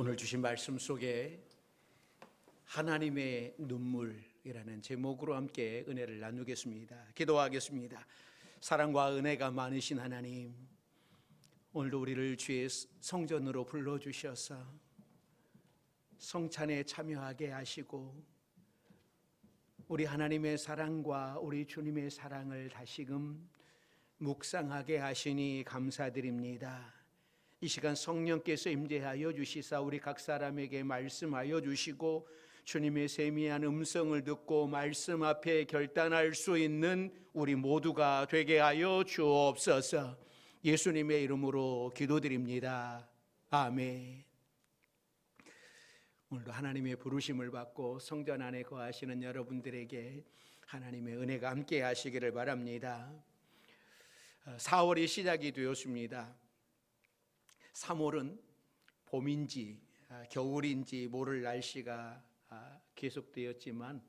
오늘 주신 말씀 속에 하나님의 눈물이라는 제목으로 함께 은혜를 나누겠습니다. 기도하겠습니다. 사랑과 은혜가 많으신 하나님, 오늘도 우리를 주의 성전으로 불러주셔서 성찬에 참여하게 하시고 우리 하나님의 사랑과 우리 주님의 사랑을 다시금 묵상하게 하시니 감사드립니다. 이 시간 성령께서 임재하여 주시사 우리 각 사람에게 말씀하여 주시고 주님의 세미한 음성을 듣고 말씀 앞에 결단할 수 있는 우리 모두가 되게 하여 주옵소서. 예수님의 이름으로 기도드립니다. 아멘. 오늘도 하나님의 부르심을 받고 성전 안에 거하시는 여러분들에게 하나님의 은혜가 함께 하시기를 바랍니다. 4월이 시작이 되었습니다. 3월은 봄인지 아, 겨울인지 모를 날씨가 아, 계속되었지만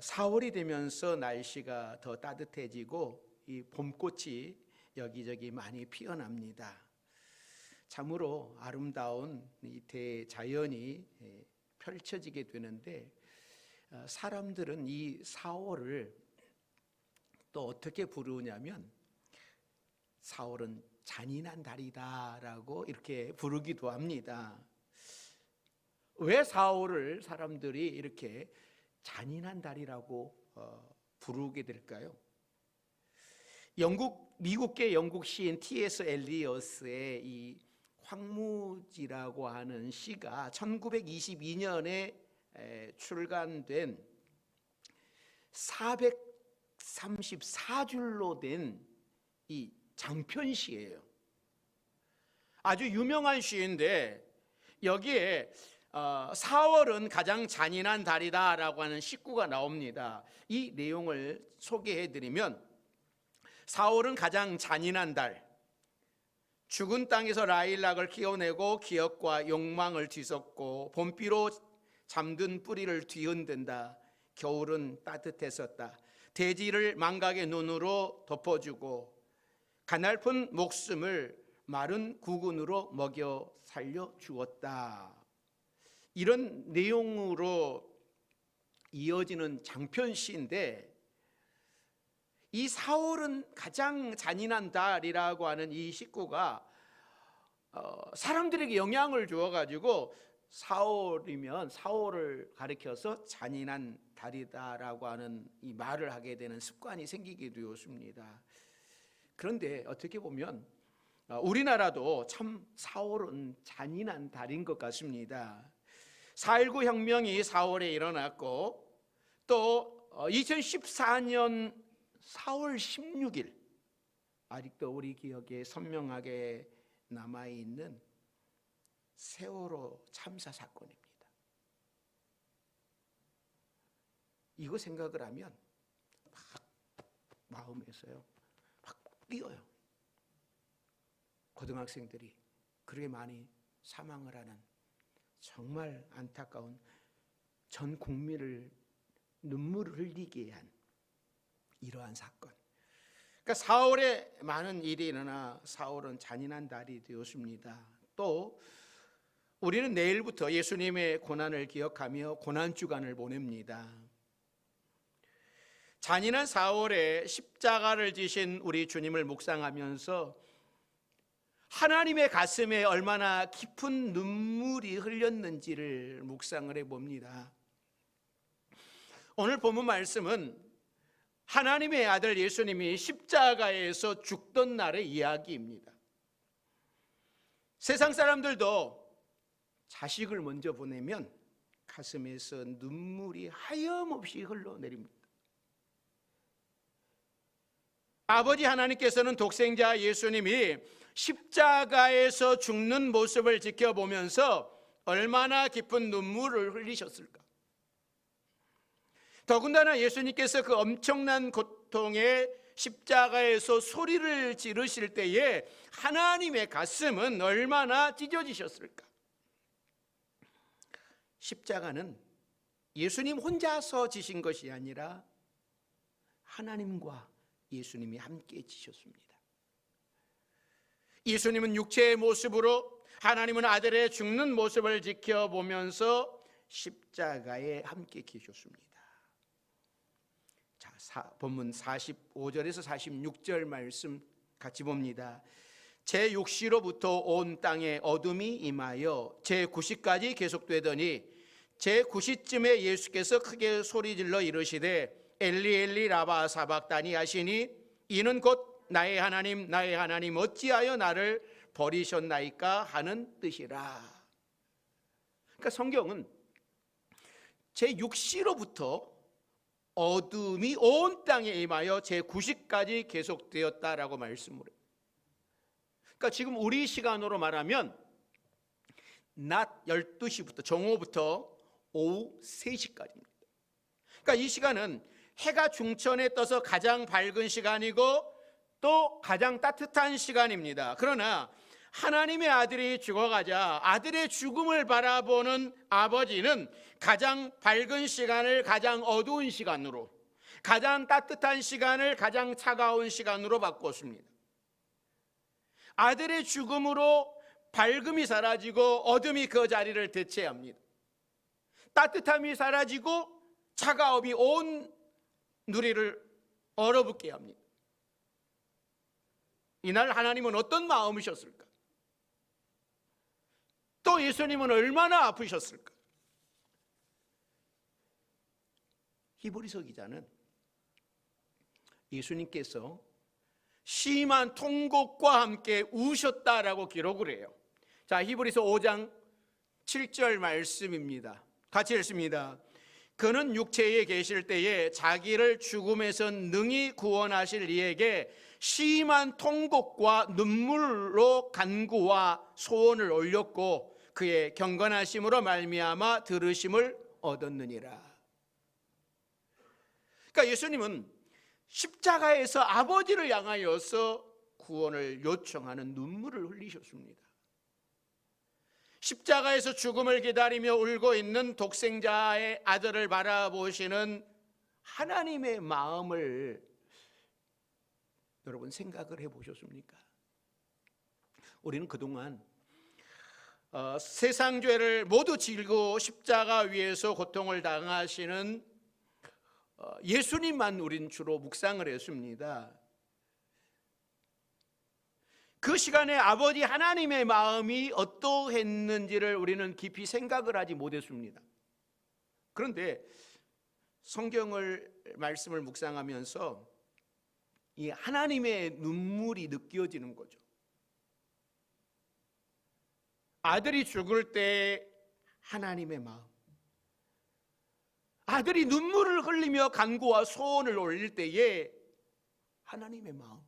4월이 되면서 날씨가 더 따뜻해지고 이 봄꽃이 여기저기 많이 피어납니다. 참으로 아름다운 이 대자연이 예, 펼쳐지게 되는데 어, 사람들은 이 4월을 또 어떻게 부르냐면 4월은 잔인한 달이다라고 이렇게 부르기도 합니다. 왜 4월을 사람들이 이렇게 잔인한 달이라고 어, 부르게 될까요? 영국 미국계 영국 시인 T.S. 엘리어스의 이 황무지라고 하는 시가 1922년에 출간된 434줄로 된 이 장편시예요. 아주 유명한 시인데 여기에 4월은 어, 가장 잔인한 달이다라고 하는 식구가 나옵니다. 이 내용을 소개해 드리면 4월은 가장 잔인한 달. 죽은 땅에서 라일락을 키워내고 기억과 욕망을 뒤섞고 봄비로 잠든 뿌리를 뒤흔든다. 겨울은 따뜻했었다. 대지를 망각의 눈으로 덮어주고 가날픈 목숨을 마른 구근으로 먹여 살려 주었다. 이런 내용으로 이어지는 장편 시인데 이 4월은 가장 잔인한 달이라고 하는 이 식구가 어, 사람들에게 영향을 주어 가지고 4월이면 4월을 가리켜서 잔인한 달이다라고 하는 이 말을 하게 되는 습관이 생기게 되었습니다. 그런데 어떻게 보면 어, 우리나라도 참 4월은 잔인한 달인 것 같습니다. 4.19 혁명이 4월에 일어났고 또 2014년 4월 16일 아직도 우리 기억에 선명하게 남아 있는 세월호 참사 사건입니다. 이거 생각을 하면 막 마음에서요. 막 뛰어요. 고등학생들이 그렇게 많이 사망을 하는 정말 안타까운 전 국민을 눈물을 흘리게 한 이러한 사건. 그러니까 4월에 많은 일이 일어나 4월은 잔인한 달이 되었습니다. 또 우리는 내일부터 예수님의 고난을 기억하며 고난 주간을 보냅니다. 잔인한 4월에 십자가를 지신 우리 주님을 묵상하면서 하나님의 가슴에 얼마나 깊은 눈물이 흘렸는지를 묵상을 해 봅니다. 오늘 본문 말씀은 하나님의 아들 예수님이 십자가에서 죽던 날의 이야기입니다. 세상 사람들도 자식을 먼저 보내면 가슴에서 눈물이 하염없이 흘러내립니다. 아버지 하나님께서는 독생자 예수님이 십자가에서 죽는 모습을 지켜보면서 얼마나 깊은 눈물을 흘리셨을까? 더군다나 예수님께서 그 엄청난 고통의 십자가에서 소리를 지르실 때에 하나님의 가슴은 얼마나 찢어지셨을까? 십자가는 예수님 혼자서 지신 것이 아니라 하나님과 예수님이 함께 지셨습니다. 예수님은 육체의 모습으로 하나님은 아들의 죽는 모습을 지켜보면서 십자가에 함께 계셨습니다. 자, 사, 본문 45절에서 46절 말씀 같이 봅니다. 제 6시로부터 온 땅에 어둠이 임하여 제 9시까지 계속되더니 제 9시쯤에 예수께서 크게 소리질러 이르시되 엘리 엘리 라바 사박다니 하시니 이는 곧 나의 하나님 나의 하나님 어찌하여 나를 버리셨나이까 하는 뜻이라. 그러니까 성경은 제 6시로부터 어둠이 온 땅에 임하여 제 9시까지 계속되었다라고 말씀을 해요. 그러니까 지금 우리 시간으로 말하면 낮 12시부터 정오부터 오후 3시까지입니다. 그러니까 이 시간은 해가 중천에 떠서 가장 밝은 시간이고 또 가장 따뜻한 시간입니다. 그러나 하나님의 아들이 죽어가자 아들의 죽음을 바라보는 아버지는 가장 밝은 시간을 가장 어두운 시간으로 가장 따뜻한 시간을 가장 차가운 시간으로 바꿨습니다. 아들의 죽음으로 밝음이 사라지고 어둠이 그 자리를 대체합니다. 따뜻함이 사라지고 차가움이 온 누리를 얼어붙게 합니다. 이날 하나님은 어떤 마음이셨을까? 또 예수님은 얼마나 아프셨을까? 히브리서 기자는 예수님께서 심한 통곡과 함께 우셨다라고 기록을 해요. 자, 히브리서 5장 7절 말씀입니다. 같이 읽습니다. 그는 육체에 계실 때에 자기를 죽음에서 능히 구원하실 이에게 심한 통곡과 눈물로 간구와 소원을 올렸고 그의 경건하심으로 말미암아 들으심을 얻었느니라. 그러니까 예수님은 십자가에서 아버지를 향하여서 구원을 요청하는 눈물을 흘리셨습니다. 십자가에서 죽음을 기다리며 울고 있는 독생자의 아들을 바라보시는 하나님의 마음을 여러분 생각을 해 보셨습니까? 우리는 그동안 어, 세상 죄를 모두 지고 십자가 위에서 고통을 당하시는 어, 예수님만 우린 주로 묵상을 했습니다. 그 시간에 아버지 하나님의 마음이 어떠했는지를 우리는 깊이 생각을 하지 못했습니다. 그런데 성경을 말씀을 묵상하면서 이 하나님의 눈물이 느껴지는 거죠. 아들이 죽을 때 하나님의 마음. 아들이 눈물을 흘리며 간구와 소원을 올릴 때에 하나님의 마음.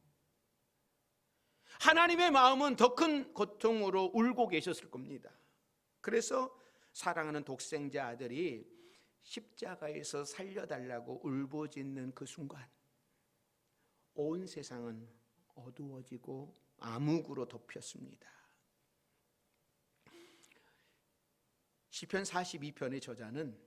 하나님의 마음은 더 큰 고통으로 울고 계셨을 겁니다. 그래서 사랑하는 독생자 아들이 십자가에서 살려달라고 울부짖는 그 순간 온 세상은 어두워지고 암흑으로 덮였습니다. 시편 42편의 저자는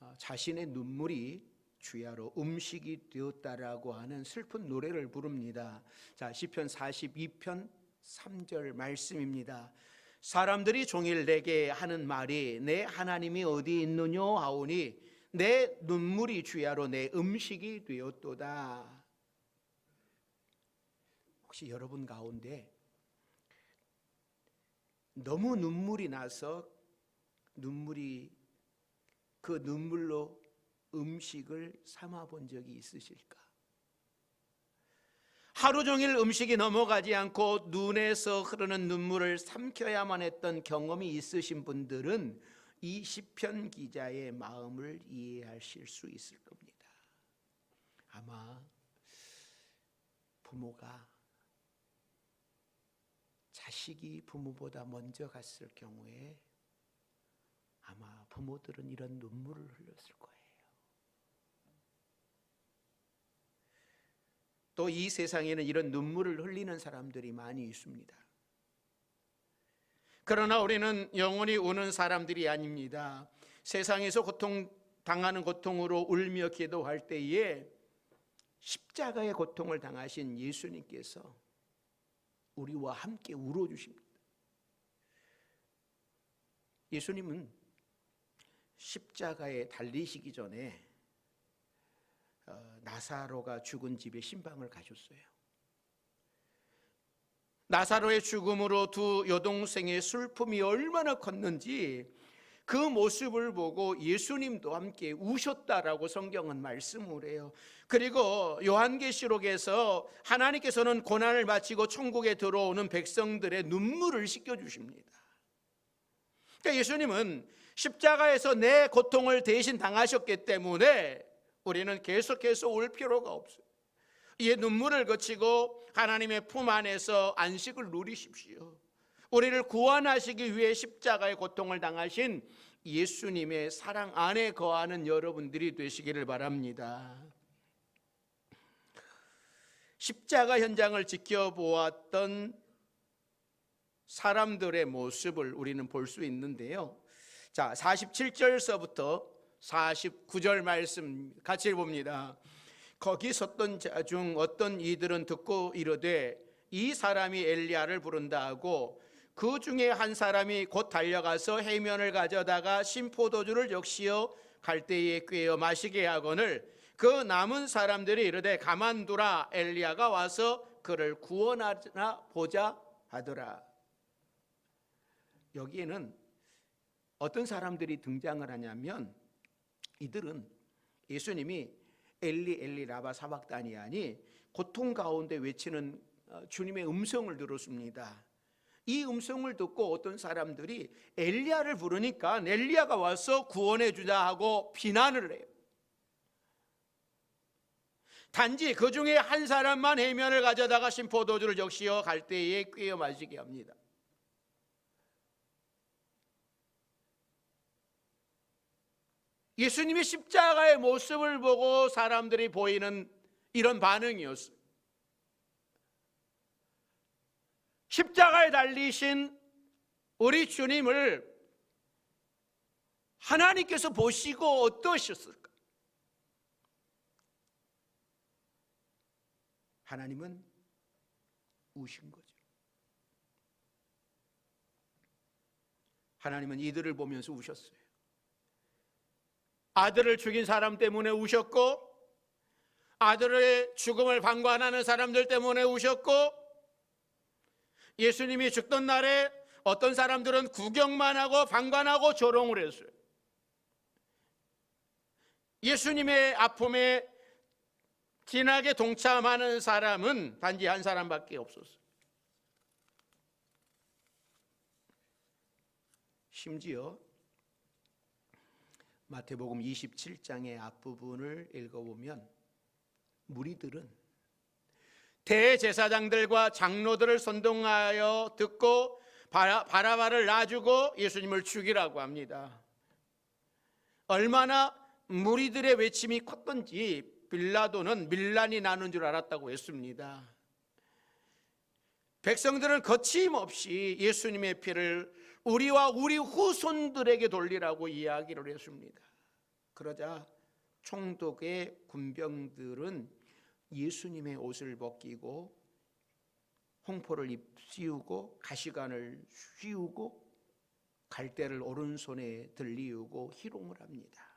어, 자신의 눈물이 주야로 음식이 되었다라고 하는 슬픈 노래를 부릅니다. 자, 시편 42편 3절 말씀입니다. 사람들이 종일 내게 하는 말이 내 하나님이 어디 있느냐 하오니 내 눈물이 주야로 내 음식이 되었도다. 혹시 여러분 가운데 너무 눈물이 나서 눈물이 그 눈물로 음식을 삼아 본 적이 있으실까? 하루 종일 음식이 넘어가지 않고 눈에서 흐르는 눈물을 삼켜야만 했던 경험이 있으신 분들은 이 시편 기자의 마음을 이해하실 수 있을 겁니다. 아마 부모가 자식이 부모보다 먼저 갔을 경우에 아마 부모들은 이런 눈물을 흘렸을 거예요. 또 이 세상에는 이런 눈물을 흘리는 사람들이 많이 있습니다. 그러나 우리는 영원히 우는 사람들이 아닙니다. 세상에서 고통 당하는 고통으로 울며 기도할 때에 십자가의 고통을 당하신 예수님께서 우리와 함께 울어 주십니다. 예수님은 십자가에 달리시기 전에 어, 나사로가 죽은 집에 신방을 가셨어요. 나사로의 죽음으로 두 여동생의 슬픔이 얼마나 컸는지 그 모습을 보고 예수님도 함께 우셨다라고 성경은 말씀을 해요. 그리고 요한계시록에서 하나님께서는 고난을 마치고 천국에 들어오는 백성들의 눈물을 씻겨 주십니다. 그러니까 예수님은 십자가에서 내 고통을 대신 당하셨기 때문에 우리는 계속해서 울 필요가 없어요. 이에 눈물을 거치고 하나님의 품 안에서 안식을 누리십시오. 우리를 구원하시기 위해 십자가의 고통을 당하신 예수님의 사랑 안에 거하는 여러분들이 되시기를 바랍니다. 십자가 현장을 지켜보았던 사람들의 모습을 우리는 볼 수 있는데요. 자, 47절서부터 49절 말씀 같이 봅니다. 거기 섰던 자 중 어떤 이들은 듣고 이르되 이 사람이 엘리야를 부른다 하고 그 중에 한 사람이 곧 달려가서 해면을 가져다가 신포도주를 역시요 갈대에 꿰어 마시게 하거늘 그 남은 사람들이 이르되 가만두라 엘리야가 와서 그를 구원하나 보자 하더라. 여기에는 어떤 사람들이 등장을 하냐면 이들은 예수님이 엘리 엘리 라바 사박다니아니 고통 가운데 외치는 어, 주님의 음성을 들었습니다. 이 음성을 듣고 어떤 사람들이 엘리야를 부르니까 엘리야가 와서 구원해 주자 하고 비난을 해요. 단지 그 중에 한 사람만 해면을 가져다가 신포도주를 적시어 갈대에 꿰어 마시게 합니다. 예수님의 십자가의 모습을 보고 사람들이 보이는 이런 반응이었어요. 십자가에 달리신 우리 주님을 하나님께서 보시고 어떠셨을까? 하나님은 우신 거죠. 하나님은 이들을 보면서 우셨어요. 아들을 죽인 사람 때문에 우셨고 아들의 죽음을 방관하는 사람들 때문에 우셨고 예수님이 죽던 날에 어떤 사람들은 구경만 하고 방관하고 조롱을 했어요. 예수님의 아픔에 진하게 동참하는 사람은 단지 한 사람밖에 없었어요. 심지어 마태복음 27장의 앞부분을 읽어보면 무리들은 대제사장들과 장로들을 선동하여 듣고 바라, 바라바를 놔주고 예수님을 죽이라고 합니다. 얼마나 무리들의 외침이 컸던지 빌라도는 밀란이 나는 줄 알았다고 했습니다. 백성들은 거침없이 예수님의 피를 우리와 우리 후손들에게 돌리라고 이야기를 했습니다. 그러자 총독의 군병들은 예수님의 옷을 벗기고 홍포를 입씌우고 가시관을 씌우고 갈대를 오른손에 들리우고 희롱을 합니다.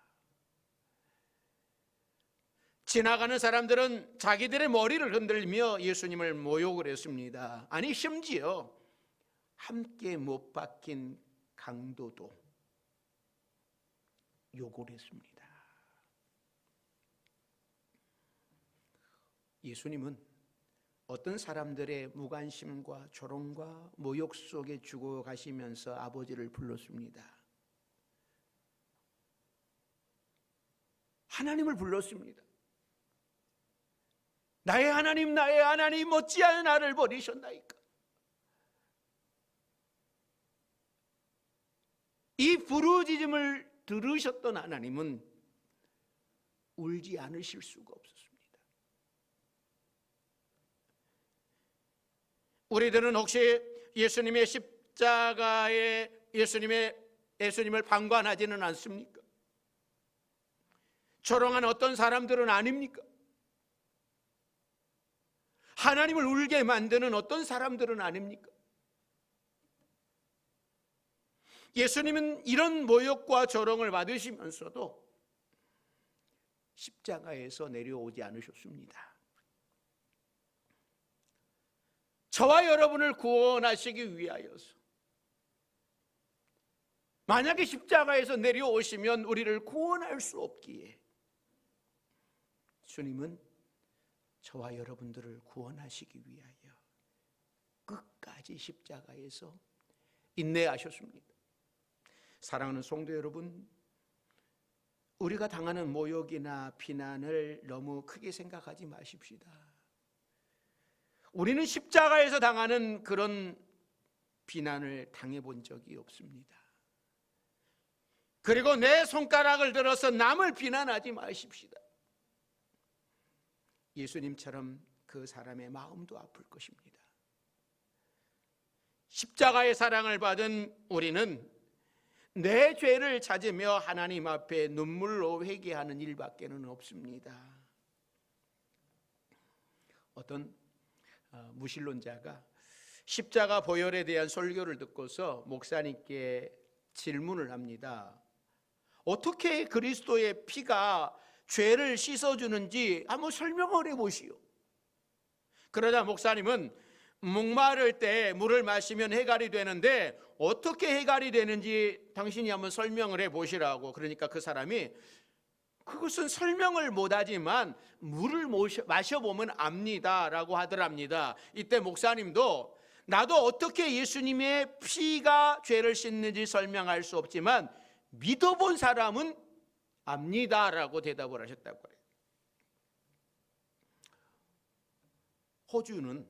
지나가는 사람들은 자기들의 머리를 흔들며 예수님을 모욕을 했습니다. 아니 심지어 함께 못 박힌 강도도 욕을 했습니다. 예수님은 어떤 사람들의 무관심과 조롱과 모욕 속에 죽어가시면서 아버지를 불렀습니다. 하나님을 불렀습니다. 나의 하나님, 나의 하나님, 어찌하여 나를 버리셨나이까? 이 부르짖음을 들으셨던 하나님은 울지 않으실 수가 없었습니다. 우리들은 혹시 예수님의 십자가에 예수님의 예수님을 방관하지는 않습니까? 조롱한 어떤 사람들은 아닙니까? 하나님을 울게 만드는 어떤 사람들은 아닙니까? 예수님은 이런 모욕과 조롱을 받으시면서도 십자가에서 내려오지 않으셨습니다. 저와 여러분을 구원하시기 위하여서 만약에 십자가에서 내려오시면 우리를 구원할 수 없기에 주님은 저와 여러분들을 구원하시기 위하여 끝까지 십자가에서 인내하셨습니다. 사랑하는 성도 여러분, 우리가 당하는 모욕이나 비난을 너무 크게 생각하지 마십시다. 우리는 십자가에서 당하는 그런 비난을 당해 본 적이 없습니다. 그리고 내 손가락을 들어서 남을 비난하지 마십시다. 예수님처럼 그 사람의 마음도 아플 것입니다. 십자가의 사랑을 받은 우리는 내 죄를 찾으며 하나님 앞에 눈물로 회개하는 일밖에는 없습니다. 어떤 어, 무신론자가 십자가 보혈에 대한 설교를 듣고서 목사님께 질문을 합니다. 어떻게 그리스도의 피가 죄를 씻어주는지 한번 설명을 해보시오. 그러자 목사님은 목마를 때 물을 마시면 해갈이 되는데 어떻게 해갈이 되는지 당신이 한번 설명을 해 보시라고 그러니까 그 사람이 그것은 설명을 못하지만 물을 마셔보면 압니다 라고 하더랍니다. 이때 목사님도 나도 어떻게 예수님의 피가 죄를 씻는지 설명할 수 없지만 믿어본 사람은 압니다 라고 대답을 하셨다고 해요. 호주는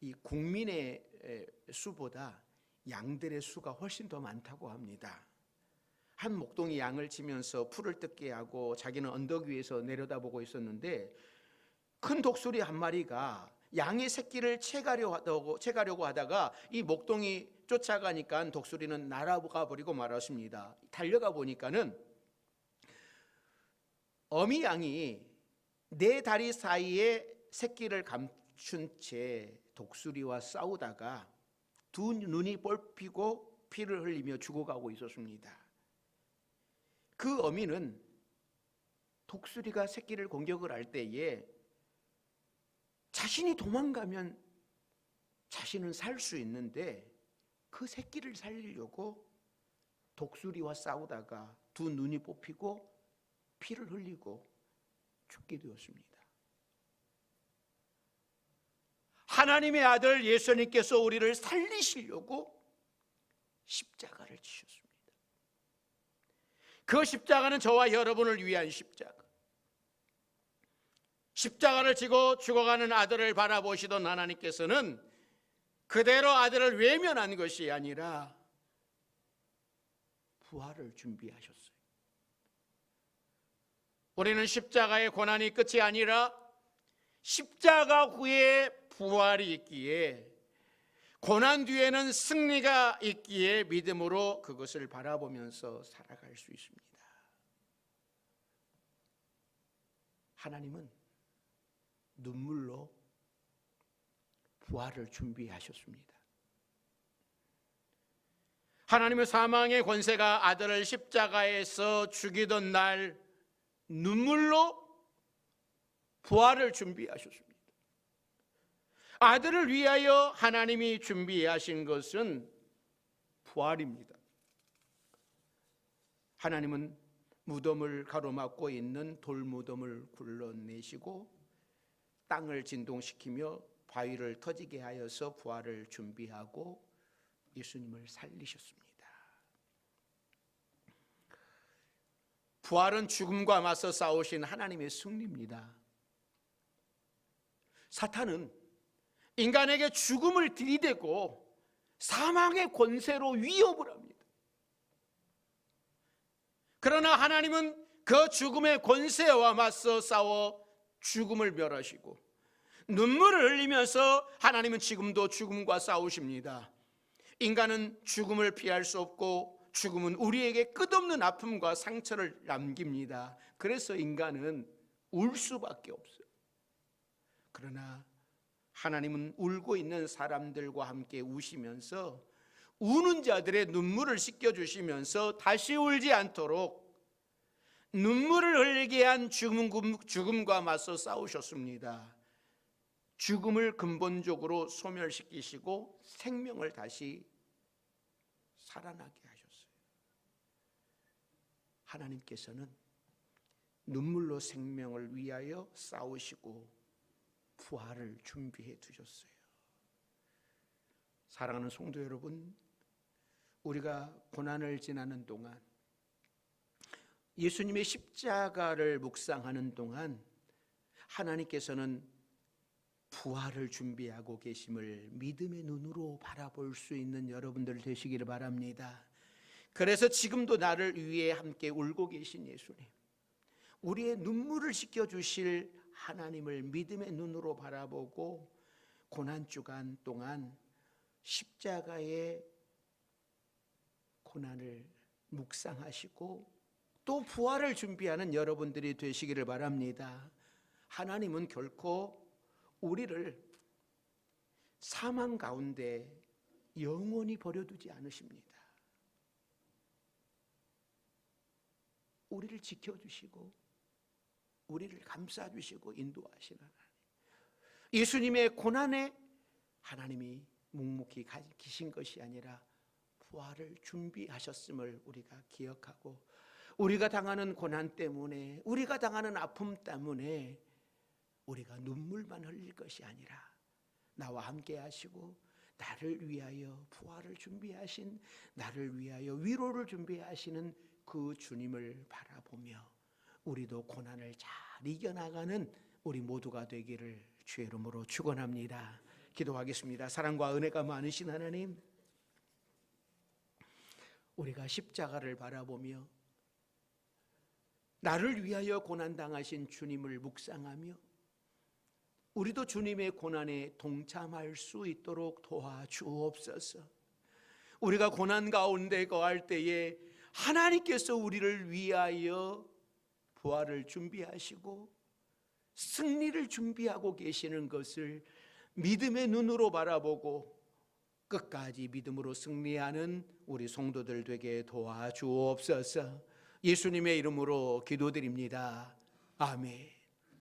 이 국민의 수보다 양들의 수가 훨씬 더 많다고 합니다. 한 목동이 양을 치면서 풀을 뜯게 하고 자기는 언덕 위에서 내려다보고 있었는데 큰 독수리 한 마리가 양의 새끼를 채가려 하다고 채가려고 하다가 이 목동이 쫓아가니까 독수리는 날아가 버리고 말았습니다. 달려가 보니까는 어미 양이 네 다리 사이에 새끼를 감춘 채 독수리와 싸우다가 두 눈이 뻘피고 피를 흘리며 죽어가고 있었습니다. 그 어미는 독수리가 새끼를 공격을 할 때에 자신이 도망가면 자신은 살 수 있는데 그 새끼를 살리려고 독수리와 싸우다가 두 눈이 뽑히고 피를 흘리고 죽게 되었습니다. 하나님의 아들 예수님께서 우리를 살리시려고 십자가를 지셨습니다. 그 십자가는 저와 여러분을 위한 십자가. 십자가를 지고 죽어가는 아들을 바라보시던 하나님께서는 그대로 아들을 외면한 것이 아니라 부활을 준비하셨어요. 우리는 십자가의 고난이 끝이 아니라 십자가 후에 부활이 있기에 고난 뒤에는 승리가 있기에 믿음으로 그것을 바라보면서 살아갈 수 있습니다. 하나님은 눈물로 부활을 준비하셨습니다. 하나님의 사망의 권세가 아들을 십자가에서 죽이던 날 눈물로 부활을 준비하셨습니다. 아들을 위하여 하나님이 준비하신 것은 부활입니다. 하나님은 무덤을 가로막고 있는 돌무덤을 굴러내시고 땅을 진동시키며 바위를 터지게 하여서 부활을 준비하고 예수님을 살리셨습니다. 부활은 죽음과 맞서 싸우신 하나님의 승리입니다. 사탄은 인간에게 죽음을 들이대고 사망의 권세로 위협을 합니다. 그러나 하나님은 그 죽음의 권세와 맞서 싸워 죽음을 멸하시고 눈물을 흘리면서 하나님은 지금도 죽음과 싸우십니다. 인간은 죽음을 피할 수 없고 죽음은 우리에게 끝없는 아픔과 상처를 남깁니다. 그래서 인간은 울 수밖에 없어요. 그러나 하나님은 울고 있는 사람들과 함께 우시면서 우는 자들의 눈물을 씻겨 주시면서 다시 울지 않도록 눈물을 흘리게 한 죽음, 죽음 과 맞서 싸우셨습니다. 죽음을 근본적으로 소멸시키시고 생명을 다시 살아나게 하셨어요. 하나님께서는 눈물로 생명을 위하여 싸우시고 부활을 준비해 두셨어요. 사랑하는 성도 여러분, 우리가 고난을 지나는 동안 예수님의 십자가를 묵상하는 동안 하나님께서는 부활을 준비하고 계심을 믿음의 눈으로 바라볼 수 있는 여러분들 되시기를 바랍니다. 그래서 지금도 나를 위해 함께 울고 계신 예수님, 우리의 눈물을 씻겨 주실 하나님을 믿음의 눈으로 바라보고 고난 주간 동안 십자가의 고난을 묵상하시고 또 부활을 준비하는 여러분들이 되시기를 바랍니다. 하나님은 결코 우리를 사망 가운데 영원히 버려두지 않으십니다. 우리를 지켜주시고 우리를 감싸주시고 인도하시는 하나님. 예수님의 고난에 하나님이 묵묵히 계신 것이 아니라 부활을 준비하셨음을 우리가 기억하고 우리가 당하는 고난 때문에 우리가 당하는 아픔 때문에 우리가 눈물만 흘릴 것이 아니라 나와 함께 하시고 나를 위하여 부활을 준비하신 나를 위하여 위로를 준비하시는 그 주님을 바라보며 우리도 고난을 잘 이겨나가는 우리 모두가 되기를 주의 이름으로 축원합니다. 기도하겠습니다. 사랑과 은혜가 많으신 하나님, 우리가 십자가를 바라보며 나를 위하여 고난 당하신 주님을 묵상하며 우리도 주님의 고난에 동참할 수 있도록 도와주옵소서. 우리가 고난 가운데 거할 때에 하나님께서 우리를 위하여 부활을 준비하시고 승리를 준비하고 계시는 것을 믿음의 눈으로 바라보고 끝까지 믿음으로 승리하는 우리 성도들 되게 도와주옵소서. 예수님의 이름으로 기도드립니다. 아멘.